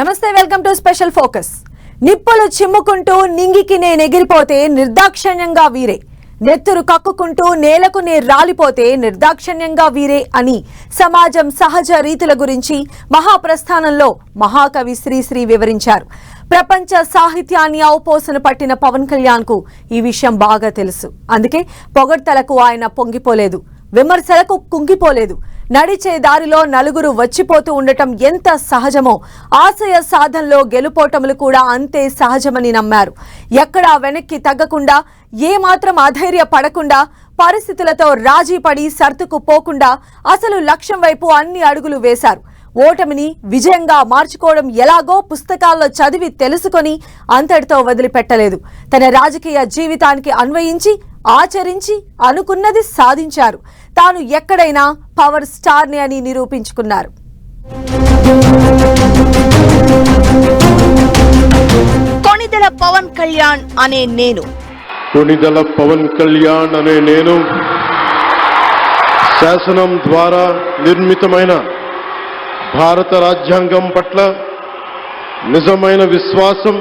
నమస్తే welcome to special focus. నిప్పులు చిమ్ముకుంటూ నింగికి నేను ఎగిరిపోతే నిర్దాక్షణ్యంగా వీరే. నెత్తురు కక్కుకుంటూ నేలకు నే రాలిపోతే నిర్దాక్షణ్యంగా వీరే అని సమాజం సహజ రీతుల గురించి మహాప్రస్థానంలో మహాకవి శ్రీశ్రీ వివరించారు. ప్రపంచ సాహిత్యాన్ని అవపోసన పట్టిన పవన్ కళ్యాణ్కు ఈ విషయం బాగా తెలుసు. అందుకే పొగడ్తలకు ఆయన పొంగిపోలేదు. విమర్శలకు కుంగిపోలేదు. నడిచే దారిలో నలుగురు వచ్చిపోతూ ఉండటం ఎంత సహజమో? ఆశయ సాధనలో గెలుపోటములు కూడా అంతే సహజమని నమ్మారు. ఎక్కడా వెనక్కి తగ్గకుండా ఏమాత్రం అధైర్య పడకుండా పరిస్థితులతో రాజీ పడి సర్దుకు పోకుండా అసలు లక్ష్యం వైపు అన్ని అడుగులు వేశారు. ఓటమిని విజయంగా మార్చుకోవడం ఎలాగో పుస్తకాల్లో చదివి తెలుసుకొని అంతటితో వదిలిపెట్టలేదు. తన రాజకీయ జీవితానికి అన్వయించి ఆచరించి అనుకున్నది సాధించారు. తాను ఎక్కడైనా పవర్ స్టార్ని అని నిరూపించుకున్నారు. కొణిదెల పవన్ కళ్యాణ్ అనే నేను. కొణిదల పవన్ కళ్యాణ్ అనే నేను శాసనం ద్వారా నిర్మితమైన భారత రాజ్యాంగం పట్ల నిజమైన విశ్వాసం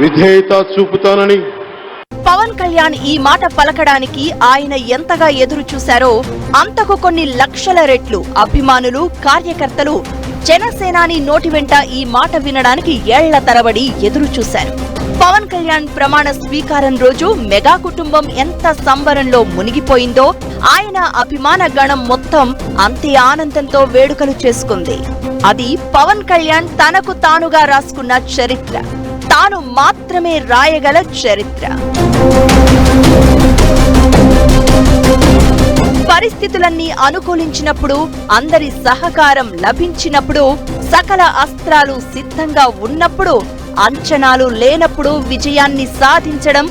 విధేయత చూపుతానని కళ్యాణ్ ఈ మాట పలకడానికి ఆయన ఎంతగా ఎదురు చూశారో అంతకు కొన్ని లక్షల రెట్లు అభిమానులు కార్యకర్తలు జనసేనాని నోటి వెంట ఈ మాట వినడానికి ఏళ్ళ తరబడి ఎదురు చూశారు. పవన్ కళ్యాణ్ ప్రమాణ స్వీకారం రోజు మెగా కుటుంబం ఎంత సంబరంలో మునిగిపోయిందో ఆయన అభిమాన గణం మొత్తం అంతే ఆనందంతో వేడుకలు చేసుకుంది. అది పవన్ కళ్యాణ్ తనకు తానుగా రాసుకున్న చరిత్ర. తాను మాత్రమే రాయగల చరిత్ర. పరిస్థితులన్నీ అనుకూలించినప్పుడు అందరి సహకారం లభించినప్పుడు సకల అస్త్రాలు సిద్ధంగా ఉన్నప్పుడు అంచనాలు లేనప్పుడు విజయాన్ని సాధించడం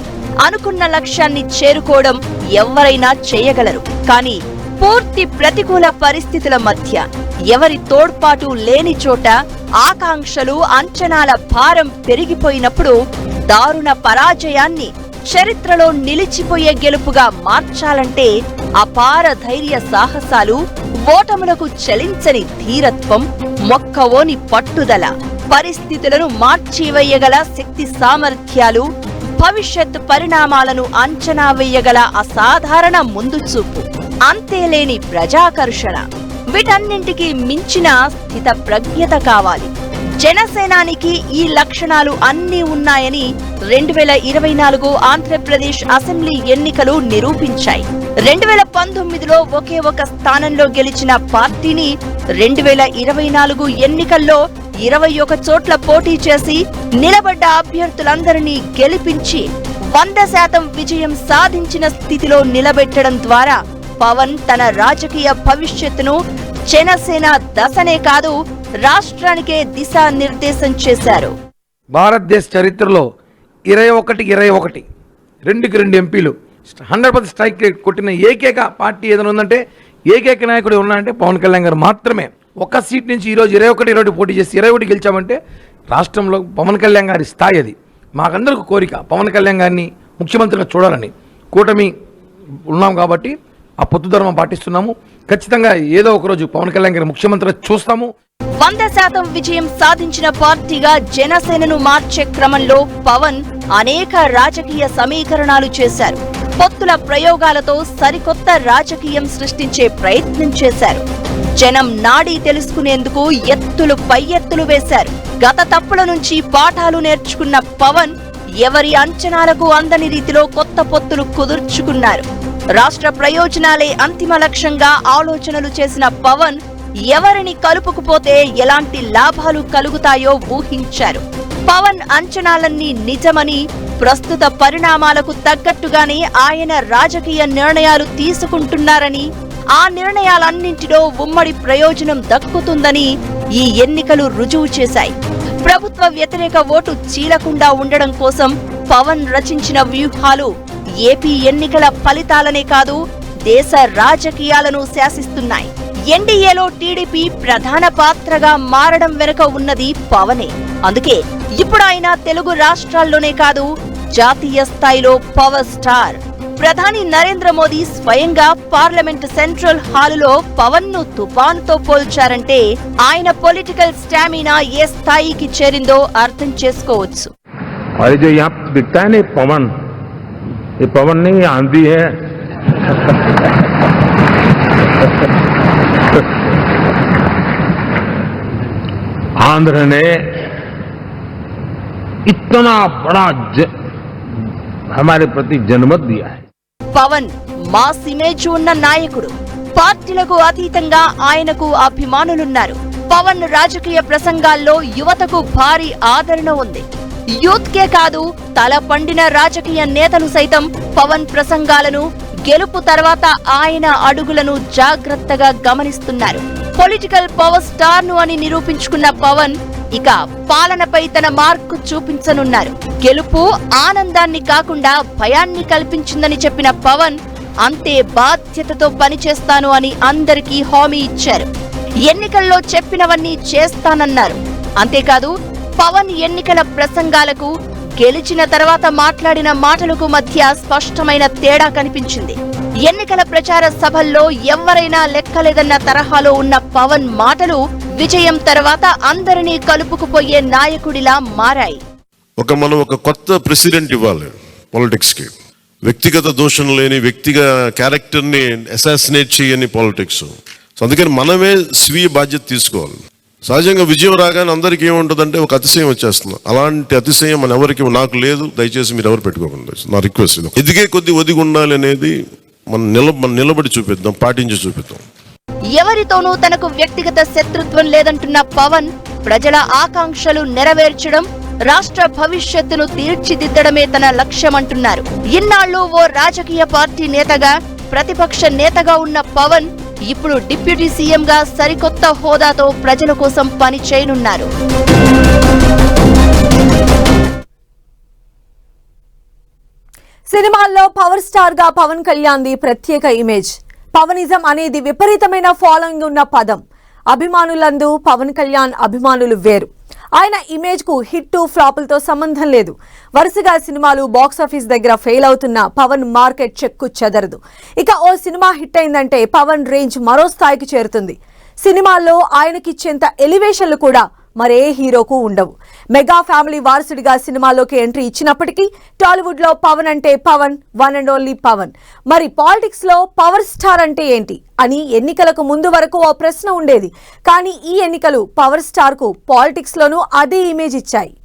అనుకున్న లక్ష్యాన్ని చేరుకోవడం ఎవరైనా చేయగలరు. కానీ పూర్తి ప్రతికూల పరిస్థితుల మధ్య ఎవరి తోడ్పాటు లేని చోట ఆకాంక్షలు అంచనాల భారం పెరిగిపోయినప్పుడు దారుణ పరాజయాన్ని చరిత్రలో నిలిచిపోయే గెలుపుగా మార్చాలంటే అపార ధైర్య సాహసాలు ఓటములకు చలించని ధీరత్వం మొక్కవోని పట్టుదల పరిస్థితులను మార్చివేయగల శక్తి సామర్థ్యాలు భవిష్యత్ పరిణామాలను అంచనా వేయగల అసాధారణ ముందుచూపు. చూపు అంతేలేని ప్రజాకర్షణ. వీటన్నింటికి మించిన స్థిత ప్రజ్ఞత కావాలి. జనసేనానికి ఈ లక్షణాలు అన్నీ ఉన్నాయని రెండు వేల ఇరవై నాలుగు ఆంధ్రప్రదేశ్ అసెంబ్లీ ఎన్నికలు నిరూపించాయి. రెండు వేల పంతొమ్మిదిలో ఒకే ఒక స్థానంలో గెలిచిన పార్టీని రెండు వేల ఇరవై నాలుగు ఎన్నికల్లో ఇరవై ఒక చోట్ల పోటీ చేసి నిలబడ్డ అభ్యర్థులందరినీ గెలిపించి వంద శాతం విజయం సాధించిన స్థితిలో నిలబెట్టడం ద్వారా పవన్ తన రాజకీయ భవిష్యత్తును జనసేన దశనే కాదు రాష్ట్రానికే దిశానిర్దేశం చేశారు. భారతదేశ చరిత్రలో ఇరవై ఒకటి ఇరవై ఒకటి రెండుకి రెండు ఎంపీలు. హండ్రెడ్ పర్సెంట్ స్ట్రైక్ రేట్ కొట్టిన ఏకైక పార్టీ ఏదైనా ఉందంటే ఏకైక నాయకుడు ఉన్నారంటే పవన్ కళ్యాణ్ గారు మాత్రమే. ఒక సీట్ నుంచి ఈరోజు ఇరవై ఒకటి ఇరవై పోటీ చేసి ఇరవై ఒకటి గెలిచామంటే రాష్ట్రంలో పవన్ కళ్యాణ్ గారి స్థాయి అది. మాకందరికి కోరిక పవన్ కళ్యాణ్ గారిని ముఖ్యమంత్రిగా చూడాలని. కూటమి ఉన్నాం కాబట్టి ఆ పొత్తు ధర్మం పాటిస్తున్నాము. ఖచ్చితంగా ఏదో ఒకరోజు పవన్ కళ్యాణ్ గారి ముఖ్యమంత్రి చూస్తాము. వంద శాతం విజయం సాధించిన పార్టీగా జనసేనను మార్చే క్రమంలో పవన్ అనేక రాజకీయ సమీకరణాలు చేశారు. పొత్తుల ప్రయోగాలతో సరికొత్త రాజకీయం సృష్టించే ప్రయత్నం చేశారు. జనం నాడీ తెలుసుకునేందుకు ఎత్తులు పై ఎత్తులు వేశారు. గత తప్పుల నుంచి పాఠాలు నేర్చుకున్న పవన్ ఎవరి అంచనాలకు అందని రీతిలో కొత్త పొత్తులు కుదుర్చుకున్నారు. రాష్ట్ర ప్రయోజనాలే అంతిమ లక్ష్యంగా ఆలోచనలు చేసిన పవన్ ఎవరిని కలుపుకుపోతే ఎలాంటి లాభాలు కలుగుతాయో ఊహించారు. పవన్ అంచనాలన్నీ నిజమని ప్రస్తుత పరిణామాలకు తగ్గట్టుగానే ఆయన రాజకీయ నిర్ణయాలు తీసుకుంటున్నారని ఆ నిర్ణయాలన్నింటిలో ఉమ్మడి ప్రయోజనం దక్కుతుందని ఈ ఎన్నికలు రుజువు చేశాయి. ప్రభుత్వ వ్యతిరేక ఓటు చీలకుండా ఉండడం కోసం పవన్ రచించిన వ్యూహాలు ఏపీ ఎన్నికల ఫలితాలనే కాదు దేశ రాజకీయాలను శాసిస్తున్నాయి. ఎన్డీఏలో టీడీపీ ప్రధాన పాత్రగా మారడం వెనుక ఉన్నది పవనే. అందుకే ఇప్పుడు ఆయన తెలుగు రాష్ట్రాల్లోనే కాదు జాతీయ స్థాయిలో పవర్ స్టార్. ప్రధాని నరేంద్ర మోదీ స్వయంగా పార్లమెంట్ సెంట్రల్ హాలులో పవన్ను తుఫాన్తో పోల్చారంటే ఆయన పొలిటికల్ స్టామినా ఏ స్థాయికి చేరిందో అర్థం చేసుకోవచ్చు. और ये जो यहाँ दिखता है ना ये पवन ये पवन नहीं ये आंधी है आंध्र ने इतना बड़ा ज, हमारे प्रति जनमत दिया है పవన్ మాస్ ఇమేజ్ ఉన్న నాయకుడు పార్టీలకు అతీతంగా ఆయనకు అభిమానులున్నారు పవన్ రాజకీయ ప్రసంగాల్లో యువతకు భారీ ఆదరణ ఉంది యూత్ కే కాదు తల పండిన రాజకీయ నేతలు సైతం పవన్ ప్రసంగాలను గెలుపు తర్వాత ఆయన అడుగులను జాగ్రత్తగా గమనిస్తున్నారు. పొలిటికల్ పవర్ స్టార్ను అని నిరూపించుకున్న పవన్ ఇక పాలనపై తన మార్కు చూపించనున్నారు. గెలుపు ఆనందాన్ని కాకుండా భయాన్ని కల్పించిందని చెప్పిన పవన్ అంతే బాధ్యతతో పనిచేస్తాను అని అందరికీ హామీ ఇచ్చారు. ఎన్నికల్లో చెప్పినవన్నీ చేస్తానన్నారు. అంతేకాదు పవన్ ఎన్నికల ప్రసంగాలకు గెలిచిన తర్వాత మాట్లాడిన మాటలకు మధ్య స్పష్టమైన తేడా కనిపించింది. ఎన్నికల ప్రచార సభల్లో ఎవరైనా లెక్కలేదన్న తరహాలో ఉన్న పవన్ మాటలు విజయం తర్వాత అందరినీ కలుపుకుపోయే నాయకుడిలా మారాయి. ఒక మనం ఒక కొత్త ప్రెసిడెంట్ ఇవ్వాలి పాలిటిక్స్కి వ్యక్తిగత దోషం లేని వ్యక్తిగత క్యారెక్టర్ని అసాసినేట్ చేయని పాలిటిక్స్. సో అందుకని మనమే స్వీయ బాధ్యత తీసుకోవాలి. సహజంగా విజయం రాగానే అందరికీ ఏముంటుందంటే ఒక అతిశయం వచ్చేస్తుంది. అలాంటి అతిశయం మన ఎవరికి నాకు లేదు దయచేసి మీరు ఎవరు పెట్టుకోకుండా. నా రిక్వెస్ట్ ఇది. ఎదిగే కొద్ది ఒదిగి ఉండాలి అనేది మనం నిల మనం నిలబడి చూపిద్దాం పాటించి చూపిద్దాం. ఎవరితోనూ తనకు వ్యక్తిగత శత్రుత్వం లేదంటున్న పవన్ ప్రజల ఆకాంక్షలు నెరవేర్చడం రాష్ట్ర భవిష్యత్తును తీర్చిదిద్దడమే తన లక్ష్యమంటున్నారు. ఇన్నాళ్ళు ఓ రాజకీయ పార్టీ నేతగా ప్రతిపక్ష నేతగా ఉన్న పవన్ ఇప్పుడు డిప్యూటీ సీఎంగా సరికొత్త హోదాతో ప్రజల కోసం పని చేయనున్నారు. సినిమాల్లో పవర్ స్టార్గా పవన్ కళ్యాణ్ ది ప్రత్యేక ఇమేజ్. పవనిజం అనేది విపరీతమైన ఫాలోయింగ్ ఉన్న పదం. అభిమానులందు పవన్ కళ్యాణ్ అభిమానులు వేరు. ఆయన ఇమేజ్కు హిట్ ఫ్లాపులతో సంబంధం లేదు. వరుసగా సినిమాలు బాక్సాఫీస్ దగ్గర ఫెయిల్ అవుతున్న పవన్ మార్కెట్ చెక్కు చెదరదు. ఇక ఓ సినిమా హిట్ అయిందంటే పవన్ రేంజ్ మరో స్థాయికి చేరుతుంది. సినిమాల్లో ఆయనకిచ్చేంత ఎలివేషన్లు కూడా మరే హీరోకు ఉండవు. మెగా ఫ్యామిలీ వారసుడిగా సినిమాలోకి ఎంట్రీ ఇచ్చినప్పటికీ టాలీవుడ్లో పవన్ అంటే Pawan one and only Pawan. మరి పాలిటిక్స్లో పవర్ స్టార్ అంటే ఏంటి? అని ఎన్నికలకు ముందు వరకు ఓ ప్రశ్న ఉండేది. కానీ ఈ ఎన్నికలు పవర్ స్టార్కు పాలిటిక్స్ లోనూ అదే ఇమేజ్ ఇచ్చాయి.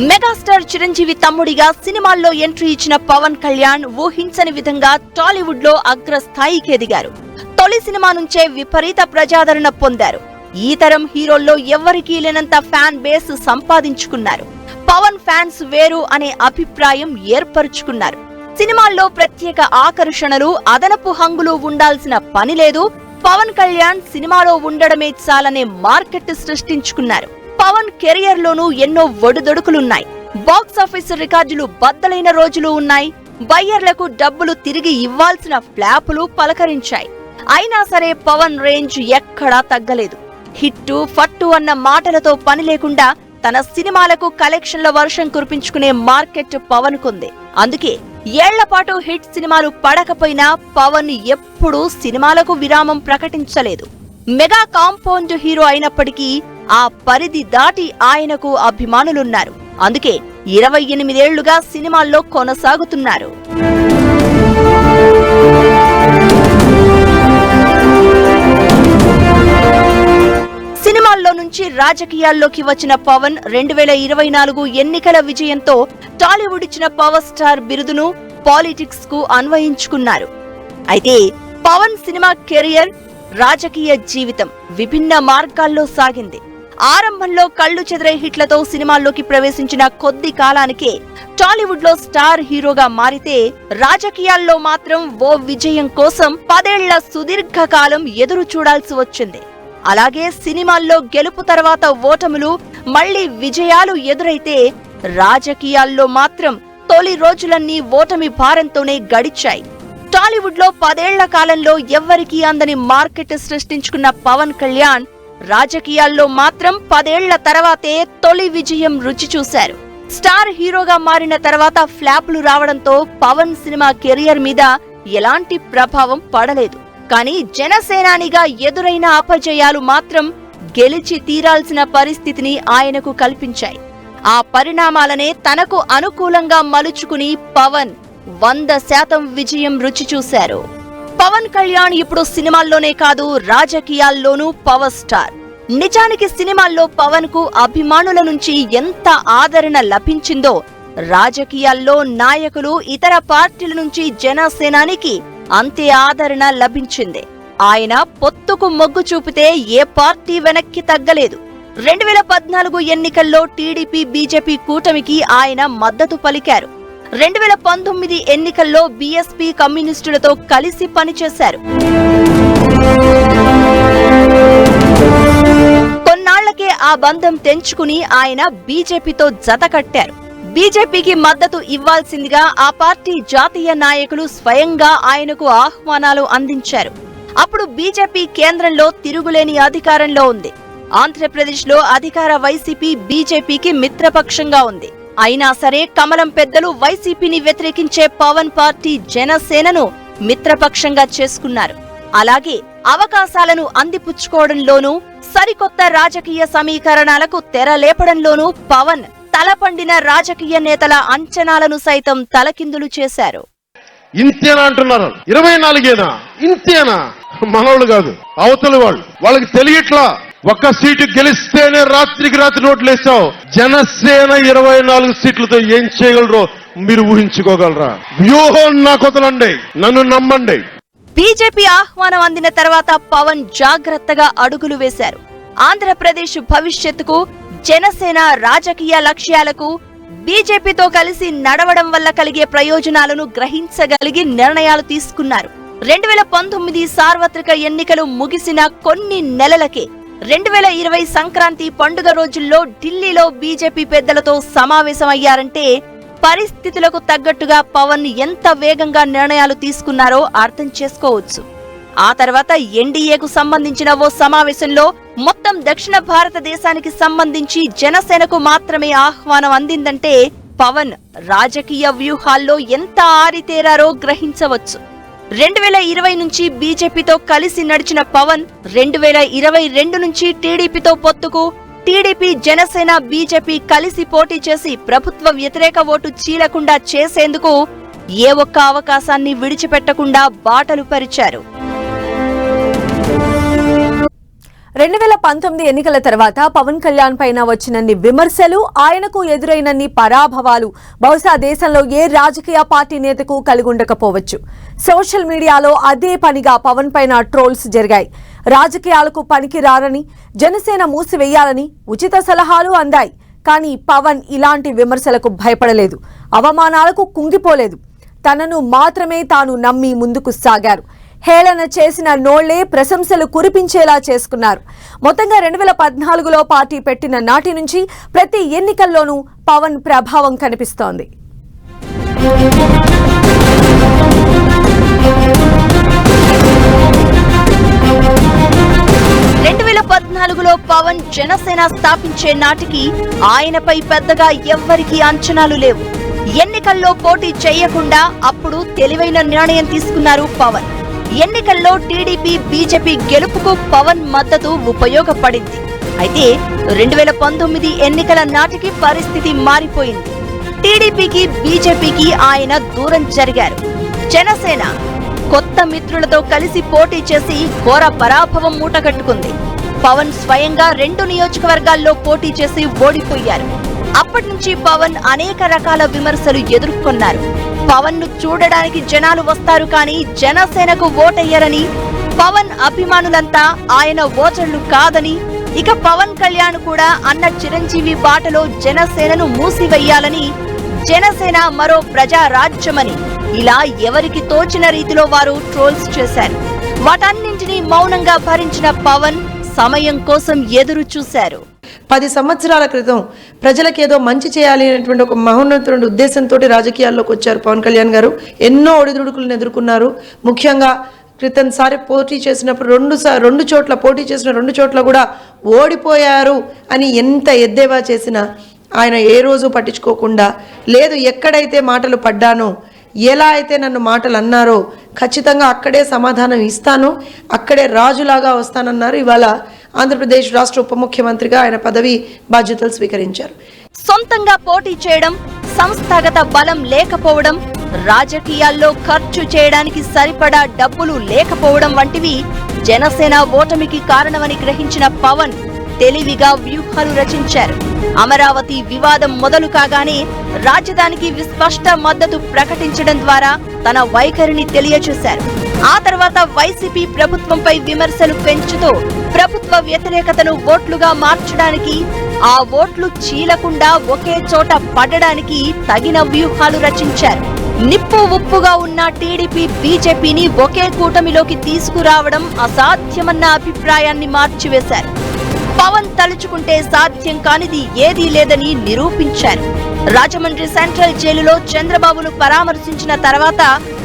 మెగాస్టార్ చిరంజీవి తమ్ముడిగా సినిమాల్లో ఎంట్రీ ఇచ్చిన పవన్ కళ్యాణ్ ఊహించని విధంగా టాలీవుడ్లో అగ్రస్థాయికి ఎదిగారు. తొలి సినిమా నుంచే విపరీత ప్రజాదరణ పొందారు. ఈ తరం హీరోల్లో ఎవ్వరికీ లేనంత ఫ్యాన్ బేస్ సంపాదించుకున్నారు. పవన్ ఫ్యాన్స్ వేరు అనే అభిప్రాయం ఏర్పరుచుకున్నారు. సినిమాల్లో ప్రత్యేక ఆకర్షణలు అదనపు హంగులు ఉండాల్సిన పని లేదు. పవన్ కళ్యాణ్ సినిమాలో ఉండడమే చాలనే మార్కెట్ సృష్టించుకున్నారు. పవన్ కెరియర్ లోనూ ఎన్నో ఒడుదొడుకులున్నాయి. బాక్స్ ఆఫీస్ రికార్డులు బద్దలైన రోజులు ఉన్నాయి. బయ్యర్లకు డబ్బులు తిరిగి ఇవ్వాల్సిన ఫ్లాపులు పలకరించాయి. అయినా సరే పవన్ రేంజ్ ఎక్కడా తగ్గలేదు. హిట్టు ఫట్టు అన్న మాటలతో పని లేకుండా తన సినిమాలకు కలెక్షన్ల వర్షం కురిపించుకునే మార్కెట్ పవన్ కుంది అందుకే ఏళ్ళపాటు హిట్ సినిమాలు పడకపోయినా పవన్ ఎప్పుడూ సినిమాలకు విరామం ప్రకటించలేదు. మెగా కాంపౌండ్ హీరో అయినప్పటికీ ఆ పరిధి దాటి ఆయనకు అభిమానులున్నారు. అందుకే ఇరవై ఎనిమిదేళ్ళుగా సినిమాల్లో కొనసాగుతున్నారు. సినిమాల్లో నుంచి రాజకీయాల్లోకి వచ్చిన పవన్ రెండు వేల ఇరవై నాలుగు ఎన్నికల విజయంతో టాలీవుడ్ ఇచ్చిన పవర్ స్టార్ బిరుదును పాలిటిక్స్కు అన్వయించుకున్నారు. అయితే పవన్ సినిమా కెరియర్ రాజకీయ జీవితం విభిన్న మార్గాల్లో సాగింది. ఆరంభంలో కళ్ళు చెదిరే హిట్లతో సినిమాల్లోకి ప్రవేశించిన కొద్ది కాలానికే టాలీవుడ్లో స్టార్ హీరోగా మారితే రాజకీయాల్లో మాత్రం ఓ విజయం కోసం పదేళ్ళ సుదీర్ఘకాలం ఎదురు చూడాల్సి వచ్చింది. అలాగే సినిమాల్లో గెలుపు తర్వాత ఓటములు మళ్ళీ విజయాలు ఎదురైతే రాజకీయాల్లో మాత్రం తొలి రోజులన్నీ ఓటమి భారంతోనే గడిచాయి. టాలీవుడ్లో పదేళ్ళ కాలంలో ఎవ్వరికీ అందని మార్కెట్ సృష్టించుకున్న పవన్ కళ్యాణ్ రాజకీయాల్లో మాత్రం పదేళ్ళ తర్వాతే తొలి విజయం రుచి చూశారు. స్టార్ హీరోగా మారిన తర్వాత ఫ్లాప్లు రావడంతో పవన్ సినిమా కెరియర్ మీద ఎలాంటి ప్రభావం పడలేదు. కానీ జనసేనానిగా ఎదురైన అపజయాలు మాత్రం గెలిచి తీరాల్సిన పరిస్థితిని ఆయనకు కల్పించాయి. ఆ పరిణామాలనే తనకు అనుకూలంగా మలుచుకుని పవన్ వంద శాతం విజయం రుచి చూశారు. పవన్ కళ్యాణ్ ఇప్పుడు సినిమాల్లోనే కాదు రాజకీయాల్లోనూ పవర్ స్టార్. నిజానికి సినిమాల్లో పవన్కు అభిమానుల నుంచి ఎంత ఆదరణ లభించిందో రాజకీయాల్లో నాయకులు ఇతర పార్టీల నుంచి జనసేనానికి అంతే ఆదరణ లభించింది. ఆయన పొత్తుకు మొగ్గు చూపితే ఏ పార్టీ వెనక్కి తగ్గలేదు. రెండు వేల పద్నాలుగు ఎన్నికల్లో టీడీపీ బీజేపీ కూటమికి ఆయన మద్దతు పలికారు. రెండు వేల పంతొమ్మిది ఎన్నికల్లో బీఎస్పీ కమ్యూనిస్టులతో కలిసి పనిచేశారు. కొన్నాళ్ళకే ఆ బంధం తెంచుకుని ఆయన బీజేపీతో జత కట్టారు. బీజేపీకి మద్దతు ఇవ్వాల్సిందిగా ఆ పార్టీ జాతీయ నాయకులు స్వయంగా ఆయనకు ఆహ్వానాలు అందించారు. అప్పుడు బీజేపీ కేంద్రంలో తిరుగులేని అధికారంలో ఉంది. ఆంధ్రప్రదేశ్లో అధికార వైసీపీ బీజేపీకి మిత్రపక్షంగా ఉంది. అయినా సరే కమలం పెద్దలు వైసీపీని వ్యతిరేకించే పవన్ పార్టీ జనసేనను మిత్రపక్షంగా చేసుకున్నారు. అలాగే అవకాశాలను అందిపుచ్చుకోవడంలోనూ సరికొత్త రాజకీయ సమీకరణాలకు తెర లేపడంలోనూ పవన్ తలపండిన రాజకీయ నేతల అంచనాలను సైతం తలకిందులు చేశారు. ఇంతేనా అంటున్నారు? ఇరవై నాలుగేనా? ఇంతేనా? మనోళ్ళు కాదు అవతల వాళ్ళు. వాళ్ళకి తెలియట్లా? ఒక్క సీటు గెలిస్తేనే రాత్రికి రాత్రి నోట్లు వేసావు జనసేన ఇరవై నాలుగు సీట్లతో ఏం చేయగలరో మీరు ఊహించుకోగలరా? వ్యూహం నాకు నన్ను నమ్మండి. బీజేపీ ఆహ్వానం అందిన తర్వాత పవన్ జాగ్రత్తగా అడుగులు వేశారు. ఆంధ్రప్రదేశ్ భవిష్యత్తుకు జనసేన రాజకీయ లక్ష్యాలకు బీజేపీతో కలిసి నడవడం వల్ల కలిగే ప్రయోజనాలను గ్రహించగలిగి నిర్ణయాలు తీసుకున్నారు. రెండు వేల పంతొమ్మిది సార్వత్రిక ఎన్నికలు ముగిసిన కొన్ని నెలలకే రెండు వేల ఇరవై సంక్రాంతి పండుగ రోజుల్లో ఢిల్లీలో బీజేపీ పెద్దలతో సమావేశమయ్యారంటే పరిస్థితులకు తగ్గట్టుగా పవన్ ఎంత వేగంగా నిర్ణయాలు తీసుకున్నారో అర్థం చేసుకోవచ్చు. ఆ తర్వాత ఎన్డీఏకు సంబంధించిన ఓ సమావేశంలో మొత్తం దక్షిణ భారతదేశానికి సంబంధించి జనసేనకు మాత్రమే ఆహ్వానం అందిందంటే పవన్ రాజకీయ వ్యూహాల్లో ఎంత ఆరితేరారో గ్రహించవచ్చు. రెండు వేల ఇరవై నుంచి బీజేపీతో కలిసి నడిచిన పవన్ రెండు వేల ఇరవై రెండు నుంచి టీడీపీతో పొత్తుకు టీడీపీ జనసేన బీజేపీ కలిసి పోటీ చేసి ప్రభుత్వ వ్యతిరేక ఓటు చీలకుండా చేసేందుకు ఏ ఒక్క అవకాశాన్ని విడిచిపెట్టకుండా బాటలు పరిచారు. రెండు వేల పంతొమ్మిది ఎన్నికల తర్వాత పవన్ కళ్యాణ్ పైన వచ్చినన్ని విమర్శలు ఆయనకు ఎదురైనన్ని పరాభవాలు బహుశా దేశంలో ఏ రాజకీయ పార్టీ నేతకు కలిగి ఉండకపోవచ్చు సోషల్ మీడియాలో అదే పనిగా పవన్ పైన ట్రోల్స్ జరిగాయి. రాజకీయాలకు పనికి రారని జనసేన మూసివేయాలని ఉచిత సలహాలు అందాయి. కానీ పవన్ ఇలాంటి విమర్శలకు భయపడలేదు. అవమానాలకు కుంగిపోలేదు. తనను మాత్రమే తాను నమ్మి ముందుకు సాగారు. హేళన చేసిన నోళ్ళే ప్రశంసలు కురిపించేలా చేసుకున్నారు. మొత్తంగా రెండు వేల పద్నాలుగులో పార్టీ పెట్టిన నాటి నుంచి ప్రతి ఎన్నికల్లోనూ పవన్ ప్రభావం కనిపిస్తోంది. రెండు వేల పద్నాలుగులో పవన్ జనసేన స్థాపించే నాటికి ఆయనపై పెద్దగా ఎవ్వరికీ అంచనాలు లేవు. ఎన్నికల్లో పోటీ చేయకుండా అప్పుడు తెలివైన నిర్ణయం తీసుకున్నారు పవన్. ఎన్నికల్లో టీడీపీ బీజేపీ గెలుపుకు పవన్ మద్దతు ఉపయోగపడింది. అయితే రెండు వేల పంతొమ్మిది ఎన్నికల నాటికి పరిస్థితి మారిపోయింది. టీడీపీకి బీజేపీకి ఆయన దూరం జరిగారు. జనసేన కొత్త మిత్రులతో కలిసి పోటీ చేసి ఘోర పరాభవం మూటగట్టుకుంది. పవన్ స్వయంగా రెండు నియోజకవర్గాల్లో పోటీ చేసి ఓడిపోయారు. అప్పటి నుంచి పవన్ అనేక రకాల విమర్శలు ఎదుర్కొన్నారు. పవన్ను చూడడానికి జనాలు వస్తారు కానీ జనసేనకు ఓటెయ్యరని పవన్ అభిమానులంతా ఆయన ఓటర్లు కాదని ఇక పవన్ కళ్యాణ్ కూడా అన్న చిరంజీవి బాటలో జనసేనను మూసివెయ్యాలని జనసేన మరో ప్రజా రాజ్యమని ఇలా ఎవరికి తోచిన రీతిలో వారు ట్రోల్స్ చేశారు. వాటన్నింటినీ మౌనంగా భరించిన పవన్ సమయం కోసం ఎదురు చూశారు పది సంవత్సరాల క్రితం ప్రజలకు ఏదో మంచి చేయాలి అనేటువంటి ఒక మహోన్నతుడి ఉద్దేశంతో రాజకీయాల్లోకి వచ్చారు పవన్ కళ్యాణ్ గారు. ఎన్నో ఒడిదుడుకులను ఎదుర్కొన్నారు. ముఖ్యంగా క్రితం సారి పోటీ చేసినప్పుడు రెండు సా రెండు చోట్ల పోటీ చేసిన రెండు చోట్ల కూడా ఓడిపోయారు అని ఎంత ఎద్దేవా చేసినా ఆయన ఏ రోజు పట్టించుకోకుండా లేదు ఎక్కడైతే మాటలు పడ్డానో ఎలా అయితే నన్ను మాటలు అన్నారో ఖచ్చితంగా అక్కడే సమాధానం ఇస్తాను అక్కడే రాజులాగా వస్తానన్నారు. ఇవాళ ఆంధ్రప్రదేశ్ రాష్ట్ర ఉప ముఖ్యమంత్రిగా ఆయన పదవి బాధ్యతలు స్వీకరించారు. సొంతంగా పోటీ చేయడం సంస్థాగత బలం లేకపోవడం రాజకీయాల్లో ఖర్చు చేయడానికి సరిపడా డబ్బులు లేకపోవడం వంటివి జనసేన ఓటమికి కారణమని గ్రహించిన పవన్ తెలివిగా వ్యూహాలు రచించారు. అమరావతి వివాదం మొదలు కాగానే రాజధానికి విస్పష్ట మద్దతు ప్రకటించడం ద్వారా తన వైఖరిని తెలియచేశారు ఆ తర్వాత వైసీపీ ప్రభుత్వంపై విమర్శలు పెంచుతూ ప్రభుత్వ వ్యతిరేకతను ఓట్లుగా మార్చడానికి ఆ ఓట్లు చీలకుండా ఒకే చోట పడడానికి తగిన వ్యూహాలు రచించారు. నిప్పు ఉప్పుగా ఉన్న టీడీపీ బీజేపీని ఒకే కూటమిలోకి తీసుకురావడం అసాధ్యమన్న అభిప్రాయాన్ని మార్చివేశారు. పవన్ తలుచుకుంటే సాధ్యం కానిది ఏదీ లేదని నిరూపించారు. రాజమండ్రి సెంట్రల్ జైలులో చంద్రబాబును పరామర్శించిన తర్వాత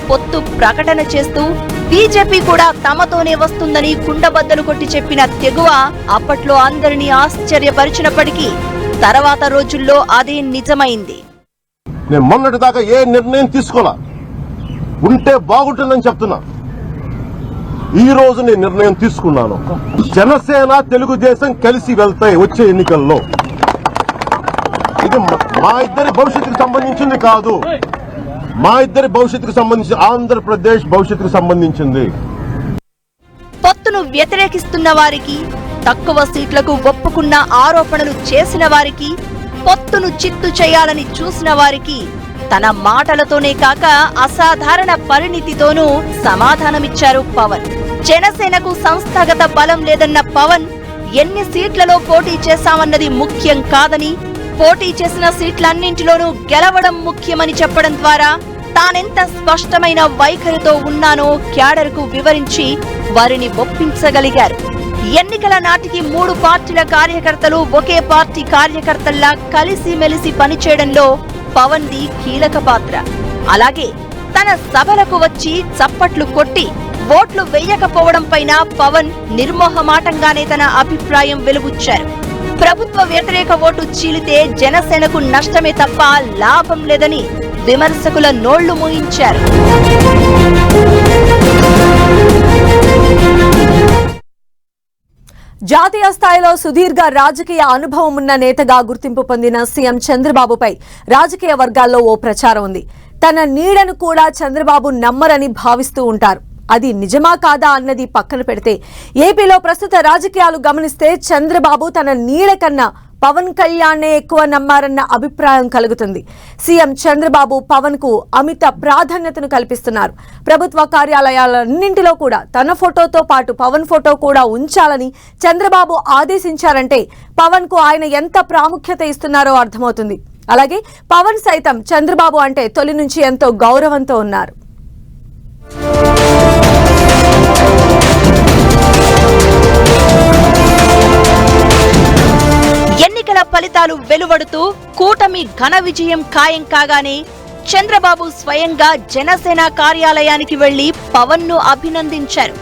పొత్తు ప్రకటన చేస్తూ బీజేపీ కూడా తమతోనే వస్తుందని కుండబద్దలు కొట్టి చెప్పిన తెగువ అప్పట్లో అందరినీ ఆశ్చర్యపరిచినప్పటికీ తర్వాత రోజుల్లో అదే నిజమైంది. నేను మొన్నటి దాకా ఏ నిర్ణయం తీసుకోలా? ఉంటే బాగుంటుందని చెప్తున్నా. ఈ రోజు నేను నిర్ణయం తీసుకున్నాను. జనసేన తెలుగుదేశం కలిసి వెళ్తాయి వచ్చే ఎన్నికల్లో. ఇది మా ఇద్దరి భవిష్యత్తుకు సంబంధించింది కాదు. మా ఇద్దరి భవిష్యత్తుకు సంబంధించి ఆంధ్రప్రదేశ్ భవిష్యత్తుకు సంబంధించింది. పొత్తును వ్యతిరేకిస్తున్న వారికి తక్కువ సీట్లకు ఒప్పుకున్న ఆరోపణలు చేసిన వారికి పొత్తును చిత్తు చేయాలని చూసిన వారికి తన మాటలతోనే కాక అసాధారణ పరిణితితోనూ సమాధానమిచ్చారు పవన్. జనసేనకు సంస్థాగత బలం లేదన్న పవన్ ఎన్ని సీట్లలో పోటీ చేశామన్నది ముఖ్యం కాదని పోటీ చేసిన సీట్లన్నింటిలోనూ గెలవడం ముఖ్యమని చెప్పడం ద్వారా తానెంత స్పష్టమైన వైఖరితో ఉన్నానో క్యాడర్కు వివరించి వారిని ఒప్పించగలిగారు. ఎన్నికల నాటికి మూడు పార్టీల కార్యకర్తలు ఒకే పార్టీ కార్యకర్తల్లా కలిసిమెలిసి పనిచేయడంలో పవన్ది కీలక పాత్ర. అలాగే తన సభలకు వచ్చి చప్పట్లు కొట్టి ఓట్లు వేయకపోవడం పైన పవన్ నిర్మోహమాటంగానే తన అభిప్రాయం వెలుగుచ్చారు. ప్రభుత్వ వ్యతిరేక ఓటు చీలితే జనసేనకు నష్టమే తప్ప లాభం లేదని విమర్శకుల నోళ్ళు మూయించారు. జాతీయ స్థాయిలో సుదీర్ఘ రాజకీయ అనుభవం ఉన్న నేతగా గుర్తింపు పొందిన సీఎం చంద్రబాబుపై రాజకీయ వర్గాల్లో ఓ ప్రచారం ఉంది. తన నీడను కూడా చంద్రబాబు నమ్మరని భావిస్తూ ఉంటారు. అది నిజమా కాదా అన్నది పక్కన పెడితే ఏపీలో ప్రస్తుత రాజకీయాలు గమనిస్తే చంద్రబాబు తన నీడ కన్నా పవన్ కళ్యాణ్నే ఎక్కువ నమ్మారన్న అభిప్రాయం కలుగుతుంది. సీఎం చంద్రబాబు పవన్కు అమిత ప్రాధాన్యతను కల్పిస్తున్నారు. ప్రభుత్వ కార్యాలయాలన్నింటిలో కూడా తన ఫోటోతో పాటు పవన్ ఫోటో కూడా ఉంచాలని చంద్రబాబు ఆదేశించారంటే పవన్కు ఆయన ఎంత ప్రాముఖ్యత ఇస్తున్నారో అర్థమవుతుంది. అలాగే పవన్ సైతం చంద్రబాబు అంటే తొలి నుంచి ఎంతో గౌరవంతో ఉన్నారు. ఎన్నికల ఫలితాలు వెలువడుతూ కూటమి ఘన విజయం ఖాయం కాగానే చంద్రబాబు స్వయంగా జనసేన కార్యాలయానికి వెళ్ళి పవన్ను అభినందించారు.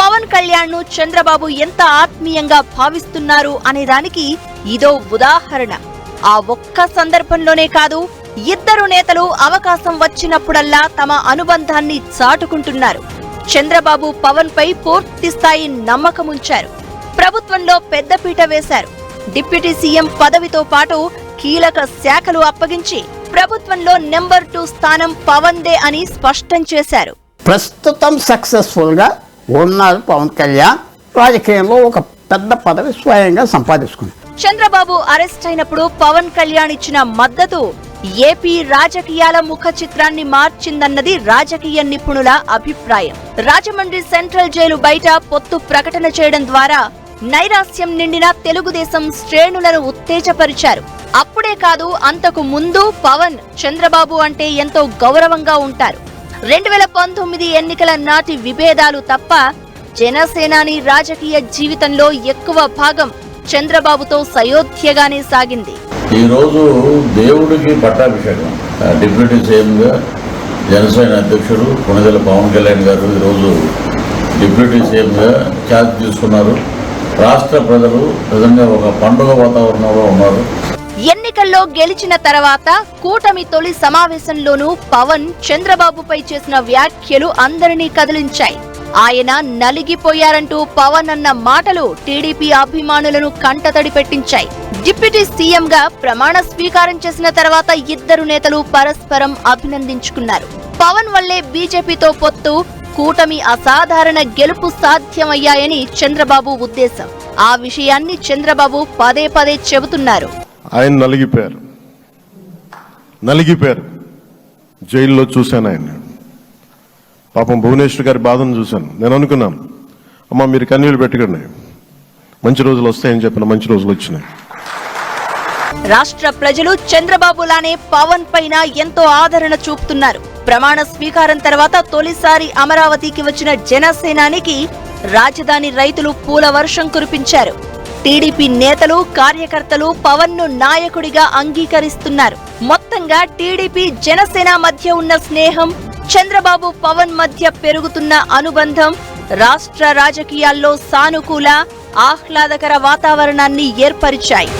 పవన్ కళ్యాణ్ను చంద్రబాబు ఎంత ఆత్మీయంగా భావిస్తున్నారు అనేదానికి ఇదో ఉదాహరణ. ఆ ఒక్క సందర్భంలోనే కాదు ఇద్దరు నేతలు అవకాశం వచ్చినప్పుడల్లా తమ అనుబంధాన్ని చాటుకుంటున్నారు. చంద్రబాబు పవన్ పై పూర్తి స్థాయి నమ్మకముంచారు. ప్రభుత్వంలో పెద్దపీట వేశారు. డిప్యూటీ సీఎం పదవితో పాటు కీలక శాఖలు అప్పగించి ప్రభుత్వంలో నెంబర్ టూ స్థానం పవన్దే అని స్పష్టం చేశారు. ప్రస్తుతం సక్సెస్ఫుల్గా ఉన్నారు పవన్ కళ్యాణ్. రాజకీయంలో ఒక పెద్ద పదవి స్వయంగా సంపాదించుకున్నారు చంద్రబాబు అరెస్ట్ అయినప్పుడు పవన్ కళ్యాణ్ ఇచ్చిన మద్దతు ఏపీ రాజకీయాల ముఖ చిత్రాన్ని మార్చిందన్నది రాజకీయ నిపుణుల అభిప్రాయం. రాజమండ్రి సెంట్రల్ జైలు బయట పొత్తు ప్రకటన చేయడం ద్వారా నైరాస్యం నిండిన తెలుగుదేశం శ్రేణులను ఉత్తేజపరిచారు. అప్పుడే కాదు అంతకు ముందు పవన్ చంద్రబాబు అంటే ఎంతో గౌరవంగా ఉంటారు. రెండు వేల పంతొమ్మిది ఎన్నికల నాటి విభేదాలు తప్ప జనసేనాని రాజకీయ జీవితంలో ఎక్కువ భాగం చంద్రబాబుతో సయోధ్యగానే సాగింది. ఈరోజు దేవుడికి పట్టాభిషేకం. డిప్యూటీ సీఎంగా జనసేన అధ్యక్షుడు కొనగల పవన్ కళ్యాణ్ గారు ఈరోజు డిప్యూటీ సీఎంగా ఛార్జ్ తీసుకున్నారు. రాష్ట్ర ప్రజలు నిజంగా ఒక పండుగ వాతావరణంలో ఉన్నారు. ఎన్నికల్లో గెలిచిన తర్వాత కూటమి తొలి సమావేశంలోనూ పవన్ చంద్రబాబుపై చేసిన వ్యాఖ్యలు అందరినీ కదిలించాయి. ఆయన నలిగిపోయారంటూ పవన్ అన్న మాటలు టీడీపీ అభిమానులను కంటతడి పెట్టించాయి. డిప్యూటీ సీఎంగా ప్రమాణ స్వీకారం చేసిన తర్వాత ఇద్దరు నేతలు పరస్పరం అభినందించుకున్నారు. పవన్ వల్లే బీజేపీతో పొత్తు కూటమి అసాధారణ గెలుపు సాధ్యమయ్యాయని చంద్రబాబు ఉద్దేశం. ఆ విషయాన్ని చంద్రబాబు పదే పదే చెబుతున్నారు. ఆయన నలిగిపోయారు. నలిగిపోయారు. జైల్లో చూశాను ఆయన పాపం భువనేశ్వర్ గారి బాధను చూశాను. నేను అనుకున్నాను అమ్మ మీరు కన్నీళ్ళు పెట్టుకోండి. మంచి రోజులు వస్తాయని చెప్పిన మంచి రోజులు వచ్చినాయి. రాష్ట్ర ప్రజలు చంద్రబాబు లానే పవన్ పైన ఎంతో ఆదరణ చూపుతున్నారు. ప్రమాణ స్వీకారం తర్వాత తొలిసారి అమరావతికి వచ్చిన జనసేనానికి రాజధాని రైతులు పూల వర్షం కురిపించారు. టీడీపీ నేతలు కార్యకర్తలు పవన్ను నాయకుడిగా అంగీకరిస్తున్నారు. మొత్తంగా టీడీపీ జనసేన మధ్య ఉన్న స్నేహం చంద్రబాబు పవన్ మధ్య పెరుగుతున్న అనుబంధం రాష్ట్ర రాజకీయాల్లో సానుకూల ఆహ్లాదకర వాతావరణాన్ని ఏర్పరిచాయి.